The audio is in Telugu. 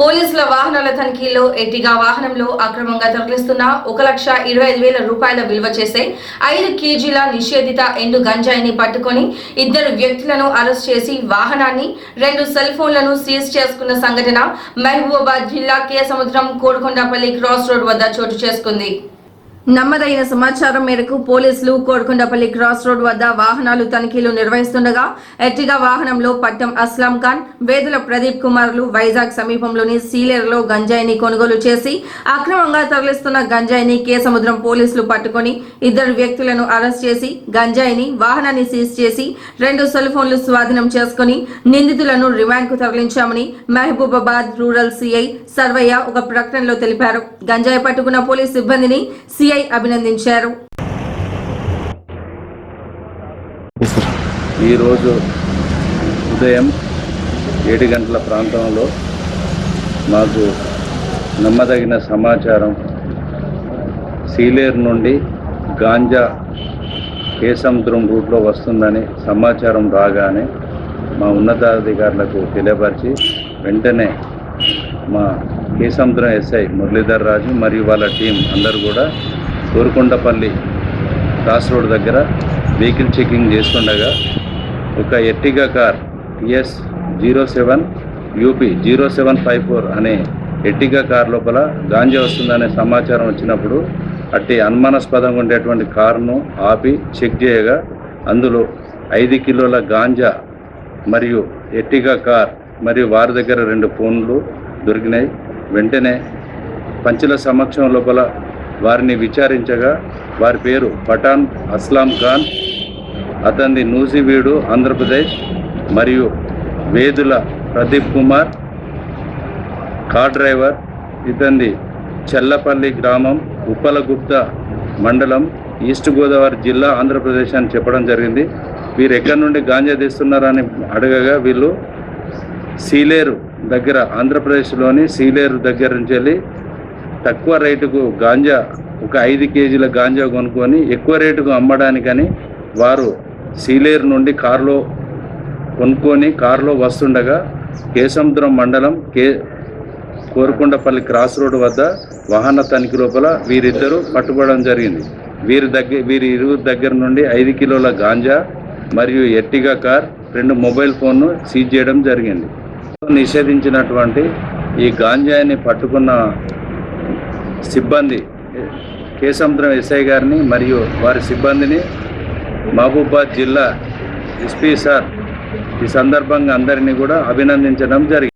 పోలీసుల వాహనాల తనిఖీలో ఎట్టిగా వాహనంలో అక్రమంగా తరలిస్తున్న ఒక లక్ష ఇరవై ఐదు వేల రూపాయల విలువ చేసే ఐదు కేజీల నిషేధిత ఎండు గంజాయిని పట్టుకొని ఇద్దరు వ్యక్తులను అరెస్ట్ చేసి వాహనాన్ని రెండు సెల్ ఫోన్లను సీజ్ చేసుకున్న సంఘటన మహబూబాబాద్ జిల్లా కేసముద్రం కోడుకొండపల్లి క్రాస్ రోడ్ వద్ద చోటు చేసుకుంది. నమ్మదైన సమాచారం మేరకు పోలీసులు కోడకొండపల్లి క్రాస్ రోడ్ వద్ద వాహనాలు తనిఖీలు నిర్వహిస్తుండగా ఎర్టిగా వాహనంలో పట్టం అస్లాం ఖాన్ వేదుల ప్రదీప్ కుమార్లు వైజాగ్ సమీపంలోని సీలేరులో గంజాయిని కొనుగోలు చేసి అక్రమంగా తరలిస్తున్న గంజాయిని కేసముద్రం పోలీసులు పట్టుకొని ఇద్దరు వ్యక్తులను అరెస్ట్ చేసి గంజాయిని వాహనాన్ని సీజ్ చేసి రెండు సెల్ ఫోన్లు స్వాధీనం చేసుకుని నిందితులను రిమాండ్కు తరలించామని మహబూబాబాద్ రూరల్ సిఐ సర్వయ్య ఒక ప్రకటనలో తెలిపారు. గంజాయి పట్టుకున్న పోలీస్ సిబ్బందిని సిఐ అభినందించారు. ఈరోజు ఉదయం ఏడు గంటల ప్రాంతంలో మాకు నమ్మదగిన సమాచారం సీలేరు నుండి గాంజా కేసముద్రం రూట్లో వస్తుందని సమాచారం రాగానే మా ఉన్నతాధికారులకు తెలియపరిచి వెంటనే మా కేసముద్రం ఎస్ఐ మురళీధర్ రాజు మరియు వాళ్ళ టీం అందరూ కూడా ఊరుకొండపల్లి క్రాస్ రోడ్ దగ్గర వెహికల్ చెకింగ్ చేస్తుండగా ఒక Ertiga car S zero seven UP zero seven five four అనే ఎర్టిగా కార్ లోపల గాంజా వస్తుందనే సమాచారం వచ్చినప్పుడు అట్టి అనుమానాస్పదంగా ఉండేటువంటి కారును ఆపి చెక్ చేయగా అందులో ఐదు కిలోల గాంజా మరియు ఎర్టిగా కార్ మరియు వారి దగ్గర రెండు ఫోన్లు దొరికినాయి. వెంటనే పంచుల సమక్షం లోపల వారిని విచారించగా వారి పేరు పఠాన్ అస్లాం ఖాన్ అతనిది నూజివీడు ఆంధ్రప్రదేశ్ మరియు వేదుల ప్రదీప్ కుమార్ కార్ డ్రైవర్ ఇతనిది చెల్లపల్లి గ్రామం ఉప్పలగుప్త మండలం ఈస్ట్ గోదావరి జిల్లా ఆంధ్రప్రదేశ్ అని చెప్పడం జరిగింది. వీరు ఎక్కడి నుండి గాంజా తీస్తున్నారని అడగగా వీళ్ళు సీలేరు దగ్గర ఆంధ్రప్రదేశ్లోని సీలేరు దగ్గర నుంచి వెళ్ళి తక్కువ రేటుకు గాంజా ఒక ఐదు కేజీల గాంజా కొనుక్కొని ఎక్కువ రేటుకు అమ్మడానికని వారు సీలేరు నుండి కారులో కొనుక్కొని కారులో వస్తుండగా కేసముద్రం మండలం కే కోరుకొండపల్లి క్రాస్ రోడ్డు వద్ద వాహన తనిఖీ లోపల వీరిద్దరూ పట్టుబడడం జరిగింది. వీరి దగ్గర వీరి ఇరువురు దగ్గర నుండి ఐదు కిలోల గాంజా మరియు ఎర్టిగా కార్ రెండు మొబైల్ ఫోన్ను సీజ్ చేయడం జరిగింది. నిషేధించినటువంటి ఈ గాంజాని పట్టుకున్న సిబ్బంది కేసముద్రం ఎస్ఐ గారిని మరియు వారి సిబ్బందిని మహబూబాద్ జిల్లా ఎస్పీ సార్ ఈ సందర్భంగా అందరినీ కూడా అభినందించడం జరిగింది.